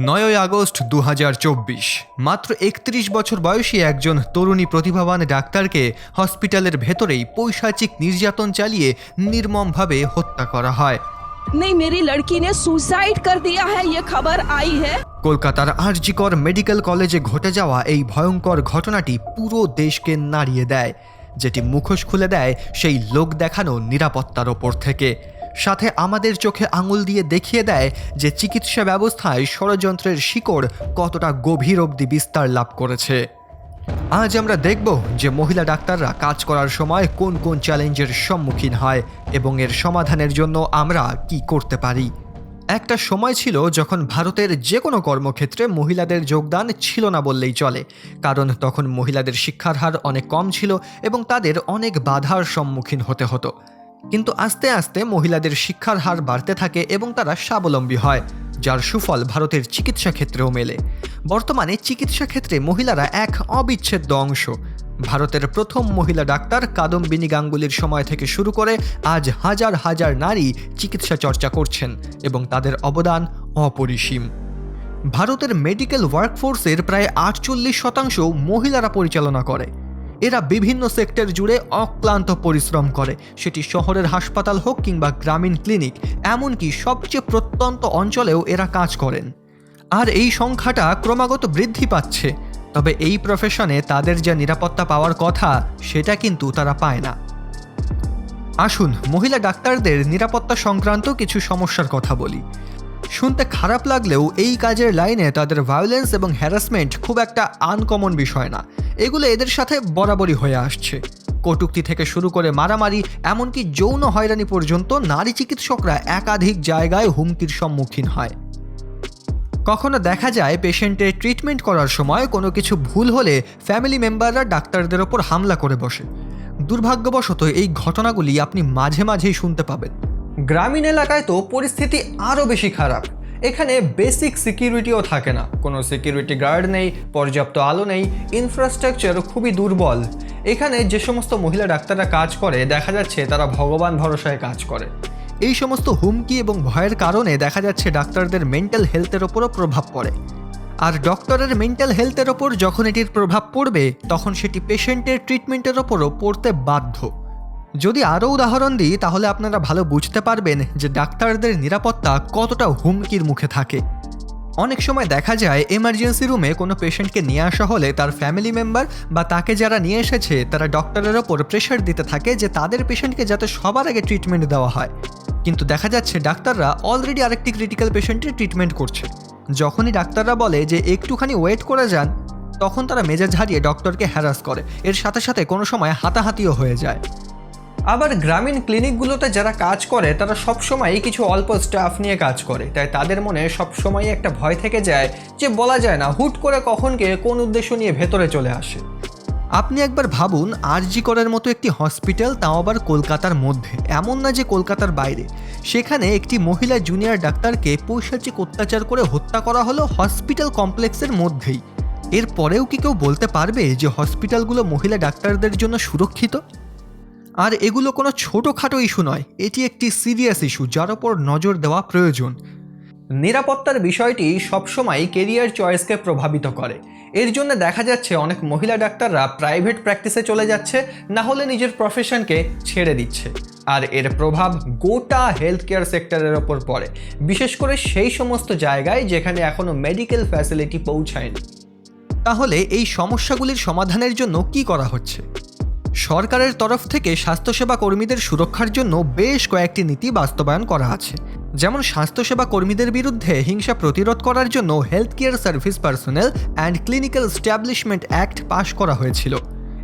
নয়ই আগস্ট দু মাত্র একত্রিশ বছর বয়সী একজন তরুণী প্রতিভাবান ডাক্তারকে হসপিটালের ভেতরেই পৈশাচিক নির্যাতন চালিয়ে নির্মমভাবে হত্যা করা হয় नहीं मेरी लड़की ने सुसाइड कर दिया है ये खबर आई है কলকাতার আরজিকর মেডিকেল কলেজে ঘটে যাওয়া এই ভয়ঙ্কর ঘটনাটি পুরো দেশকে নাড়িয়ে দেয় যেটি মুখোশ খুলে দেয় সেই লোক দেখানো নিরাপত্তার ওপর থেকে সাথে আমাদের চোখে আঙুল দিয়ে দেখিয়ে দেয় যে চিকিৎসা ব্যবস্থায় ষড়যন্ত্রের শিকড় কতটা গভীর অবধি বিস্তার লাভ করেছে। আজ আমরা দেখব যে মহিলা ডাক্তাররা কাজ করার সময় কোন কোন চ্যালেঞ্জের সম্মুখীন হয় এবং এর সমাধানের জন্য আমরা কি করতে পারি। একটা সময় ছিল যখন ভারতের যে কোনো কর্মক্ষেত্রে মহিলাদের যোগদান ছিল না বললেই চলে, কারণ তখন মহিলাদের শিক্ষার হার অনেক কম ছিল এবং তাদের অনেক বাধার সম্মুখীন হতে হতো। কিন্তু আস্তে আস্তে মহিলাদের শিক্ষার হার বাড়তে থাকে এবং তারা স্বাবলম্বী হয়, যার সুফল ভারতের চিকিৎসা ক্ষেত্রেও মেলে। বর্তমানে চিকিৎসা ক্ষেত্রে মহিলারা এক অবিচ্ছেদ্য অংশ। ভারতের প্রথম মহিলা ডাক্তার কাদম্বিনী গাঙ্গুলির সময় থেকে শুরু করে আজ হাজার হাজার নারী চিকিৎসা চর্চা করছেন এবং তাদের অবদান অপরিসীম। ভারতের মেডিকেল ওয়ার্কফোর্সের প্রায় আটচল্লিশ শতাংশ মহিলারা পরিচালনা করে। এরা বিভিন্ন সেক্টর জুড়ে অক্লান্ত পরিশ্রম করে। সেটি শহরের হাসপাতাল হোক কিংবা গ্রামীণ ক্লিনিক, এমনকি সবচেয়ে প্রত্যন্ত অঞ্চলেও এরা কাজ করেন। আর এই সংখ্যাটা ক্রমাগত বৃদ্ধি পাচ্ছে। তবে এই প্রফেশনে তাদের যা নিরাপত্তা পাওয়ার কথা, সেটা কিন্তু তারা পায় না। আসুন মহিলা ডাক্তারদের নিরাপত্তা সংক্রান্ত কিছু সমস্যার কথা বলি। শুনতে খারাপ লাগলেও এই কাজের লাইনে তাদের ভায়োলেন্স এবং হ্যারাসমেন্ট খুব একটা আনকমন বিষয় না। এগুলো এদের সাথে বরাবরই হয়ে আসছে। কটুক্তি থেকে শুরু করে মারামারি, এমনকি যৌন হয়রানি পর্যন্ত নারী চিকিৎসকরা একাধিক জায়গায় হুমকির সম্মুখীন হয়। কখনো দেখা যায় পেশেন্টের ট্রিটমেন্ট করার সময় কোনো কিছু ভুল হলে ফ্যামিলি মেম্বাররা ডাক্তারদের ওপর হামলা করে বসে। দুর্ভাগ্যবশত এই ঘটনাগুলি আপনি মাঝে মাঝেই শুনতে পাবেন। গ্রামীণ এলাকায় তো পরিস্থিতি আরও বেশি খারাপ। এখানে বেসিক সিকিউরিটিও থাকে না। কোনো সিকিউরিটি গার্ড নেই, পর্যাপ্ত আলো নেই, ইনফ্রাস্ট্রাকচার খুবই দুর্বল। এখানে যে সমস্ত মহিলা ডাক্তাররা কাজ করে, দেখা যাচ্ছে তারা ভগবান ভরসায় কাজ করে। এই সমস্ত হুমকি এবং ভয়ের কারণে দেখা যাচ্ছে ডাক্তারদের মেন্টাল হেলথের ওপরও প্রভাব পড়ে। আর ডক্টরের মেন্টাল হেলথের ওপর যখন এটির প্রভাব পড়বে, তখন সেটি পেশেন্টের ট্রিটমেন্টের ওপরও পড়তে বাধ্য। যদি আরও উদাহরণ দিই, তাহলে আপনারা ভালো বুঝতে পারবেন যে ডাক্তারদের নিরাপত্তা কতটা হুমকির মুখে থাকে। অনেক সময় দেখা যায় এমার্জেন্সি রুমে কোনো পেশেন্টকে নিয়ে আসা হলে তার ফ্যামিলি মেম্বার বা তাকে যারা নিয়ে এসেছে, তারা ডক্টরের ওপর প্রেশার দিতে থাকে যে তাদের পেশেন্টকে যাতে সবার আগে ট্রিটমেন্ট দেওয়া হয়। কিন্তু দেখা যাচ্ছে, ডাক্তাররা অলরেডি আরেকটি ক্রিটিক্যাল পেশেন্টের ট্রিটমেন্ট করছে। যখনই ডাক্তাররা বলে যে একটুখানি ওয়েট করে যান, তখন তারা মেজাজ হারিয়ে ডক্টরকে হ্যারাস করে। এর সাথে সাথে কোনো সময় হাতাহাতিও হয়ে যায়। আবার গ্রামীণ ক্লিনিকগুলোতে যারা কাজ করে, তারা সবসময়ই কিছু অল্প স্টাফ নিয়ে কাজ করে। তাই তাদের মনে সবসময় একটা ভয় থেকে যায় যে বলা যায় না, হুট করে কখন কে কোন উদ্দেশ্য নিয়ে ভেতরে চলে আসে। আপনি একবার ভাবুন আরজি করের মতো একটি হসপিটাল তাও আবার কলকাতার মধ্যে। এমন না যে কলকাতার বাইরে। সেখানে একটি মহিলা জুনিয়র ডাক্তারকে পৈশাচিক অত্যাচার করে হত্যা করা হলো হসপিটাল কমপ্লেক্সের মধ্যেই। এরপরেও কি কেউ বলতে পারবে যে হসপিটালগুলো মহিলা ডাক্তারদের জন্য সুরক্ষিত? আর এগুলো কোনো ছোটোখাটো ইস্যু নয়। এটি একটি সিরিয়াস ইস্যু, যার ওপর নজর দেওয়া প্রয়োজন। নিরাপত্তার বিষয়টি সবসময় কেরিয়ার চয়েসকে প্রভাবিত করে। এর জন্য দেখা যাচ্ছে অনেক মহিলা ডাক্তাররা প্রাইভেট প্র্যাকটিসে চলে যাচ্ছে, না হলে নিজের প্রফেশনকে ছেড়ে দিচ্ছে। আর এর প্রভাব গোটা হেলথ কেয়ার সেক্টরের ওপর পড়ে। বিশেষ করে সেই সমস্ত জায়গায় যেখানে এখনও মেডিকেল ফ্যাসিলিটি পৌঁছায়নি। তাহলে এই সমস্যাগুলির সমাধানের জন্য কি করা হচ্ছে? সরকারের তরফ থেকে স্বাস্থ্যসেবা কর্মীদের সুরক্ষার জন্য বেশ কয়েকটি নীতি বাস্তবায়ন করা আছে। যেমন স্বাস্থ্যসেবা কর্মীদের বিরুদ্ধে হিংসা প্রতিরোধ করার জন্য health care service personnel and clinical establishment act পাশ করা হয়েছিল।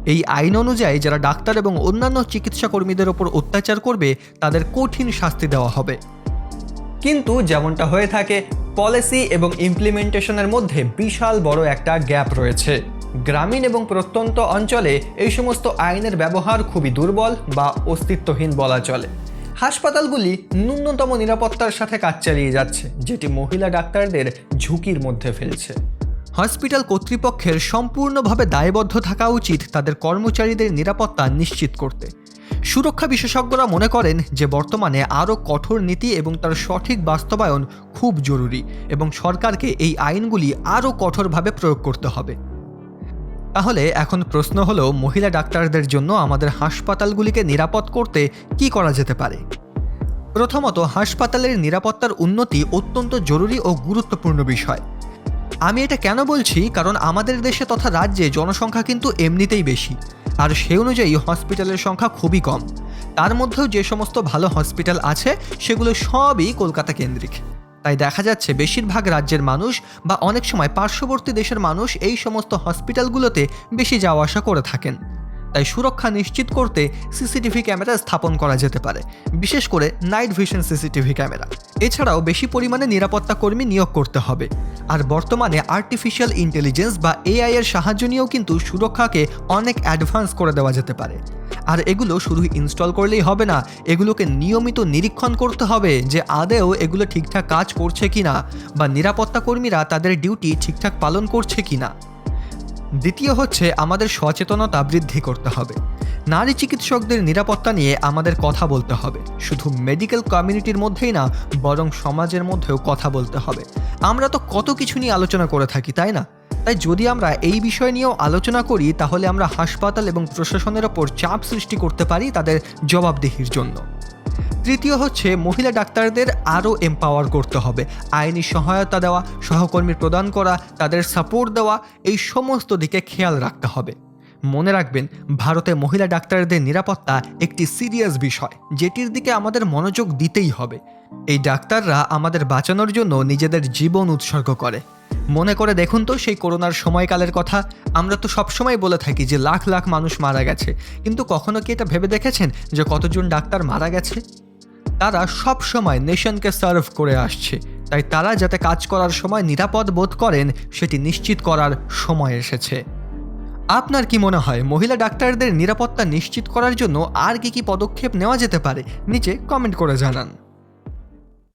এই আইন অনুযায়ী যারা ডাক্তার এবং অন্যান্য চিকিৎসা কর্মীদের ওপর অত্যাচার করবে, তাদের কঠিন শাস্তি দেওয়া হবে। কিন্তু যেমনটা হয়ে থাকে, পলিসি এবং ইমপ্লিমেন্টেশনের মধ্যে বিশাল বড় একটা গ্যাপ রয়েছে। গ্রামীণ এবং প্রত্যন্ত অঞ্চলে এই সমস্ত আইনের ব্যবহার খুবই দুর্বল বা অস্তিত্বহীন বলা চলে। হাসপাতালগুলি ন্যূনতম নিরাপত্তার সাথে কাজ চালিয়ে যাচ্ছে, যেটি মহিলা ডাক্তারদের ঝুঁকির মধ্যে ফেলছে। হসপিটাল কর্তৃপক্ষের সম্পূর্ণভাবে দায়বদ্ধ থাকা উচিত তাদের কর্মচারীদের নিরাপত্তা নিশ্চিত করতে। সুরক্ষা বিশেষজ্ঞরা মনে করেন যে বর্তমানে আরও কঠোর নীতি এবং তার সঠিক বাস্তবায়ন খুব জরুরি এবং সরকারকে এই আইনগুলি আরও কঠোরভাবে প্রয়োগ করতে হবে। তাহলে এখন প্রশ্ন হলো, মহিলা ডাক্তারদের জন্য আমাদের হাসপাতালগুলিকে নিরাপদ করতে কি করা যেতে পারে? প্রথমত, হাসপাতালের নিরাপত্তার উন্নতি অত্যন্ত জরুরি ও গুরুত্বপূর্ণ বিষয়। আমি এটা কেন বলছি? কারণ আমাদের দেশে তথা রাজ্যে জনসংখ্যা কিন্তু এমনিতেই বেশি। আর সে অনুযায়ী হসপিটালের সংখ্যা খুবই কম। তার মধ্যেও যে সমস্ত ভালো হসপিটাল আছে, সেগুলো সবই কলকাতা কেন্দ্রিক। তাই দেখা যাচ্ছে বেশিরভাগ রাজ্যের মানুষ বা অনেক সময় পার্শ্ববর্তী দেশের মানুষ এই সমস্ত হসপিটালগুলোতে বেশি যাওয়া আসা করে থাকেন। তাই সুরক্ষা নিশ্চিত করতে সিসিটিভি ক্যামেরা স্থাপন করা যেতে পারে, বিশেষ করে নাইট ভিশন সিসিটিভি ক্যামেরা। এছাড়াও বেশি পরিমাণে নিরাপত্তা কর্মী নিয়োগ করতে হবে। আর বর্তমানে আর্টিফিশিয়াল ইন্টেলিজেন্স বা এআই এর সাহায্য নিয়েও কিন্তু সুরক্ষাকে অনেক অ্যাডভান্স করে দেওয়া যেতে পারে। আর এগুলো শুধু ইনস্টল করলেই হবে না, এগুলোকে নিয়মিত নিরীক্ষণ করতে হবে যে আদেও এগুলো ঠিকঠাক কাজ করছে কিনা বা নিরাপত্তা কর্মীরা তাদের ডিউটি ঠিকঠাক পালন করছে কিনা। দ্বিতীয় হচ্ছে আমাদের সচেতনতা বৃদ্ধি করতে হবে। নারী চিকিৎসকদের নিরাপত্তা নিয়ে আমাদের কথা বলতে হবে। শুধু মেডিকেল কমিউনিটির মধ্যেই না, বরং সমাজের মধ্যেও কথা বলতে হবে। আমরা তো কত কিছু নিয়ে আলোচনা করে থাকি, তাই না? তাই যদি আমরা এই বিষয় নিয়েও আলোচনা করি, তাহলে আমরা হাসপাতাল এবং প্রশাসনের ওপর চাপ সৃষ্টি করতে পারি তাদের জবাবদিহির জন্য। তৃতীয় হচ্ছে মহিলা ডাক্তারদের আরও এম্পাওয়ার করতে হবে। আইনি সহায়তা দেওয়া, সহকর্মী প্রদান করা, তাদের সাপোর্ট দেওয়া, এই সমস্ত দিকে খেয়াল রাখতে হবে। মনে রাখবেন, ভারতে মহিলা ডাক্তারদের নিরাপত্তা একটি সিরিয়াস বিষয়, যেটির দিকে আমাদের মনোযোগ দিতেই হবে। এই ডাক্তাররা আমাদের বাঁচানোর জন্য নিজেদের জীবন উৎসর্গ করে। মনে করে দেখুন তো সেই করোনার সময়কালের কথা, আমরা তো সবসময় বলে থাকি যে লাখ লাখ মানুষ মারা গেছে। কিন্তু কখনো কি এটা ভেবে দেখেছেন যে কতজন ডাক্তার মারা গেছে? তারা সব সময় নেশনকে সার্ভ করে আসছে। তাই তারা যাতে কাজ করার সময় নিরাপদ বোধ করেন, সেটি নিশ্চিত করার সময় এসেছে। আপনার কি মনে হয়, মহিলা ডাক্তারদের নিরাপত্তা নিশ্চিত করার জন্য আর কি কি পদক্ষেপ নেওয়া যেতে পারে? নিচে কমেন্ট করে জানান।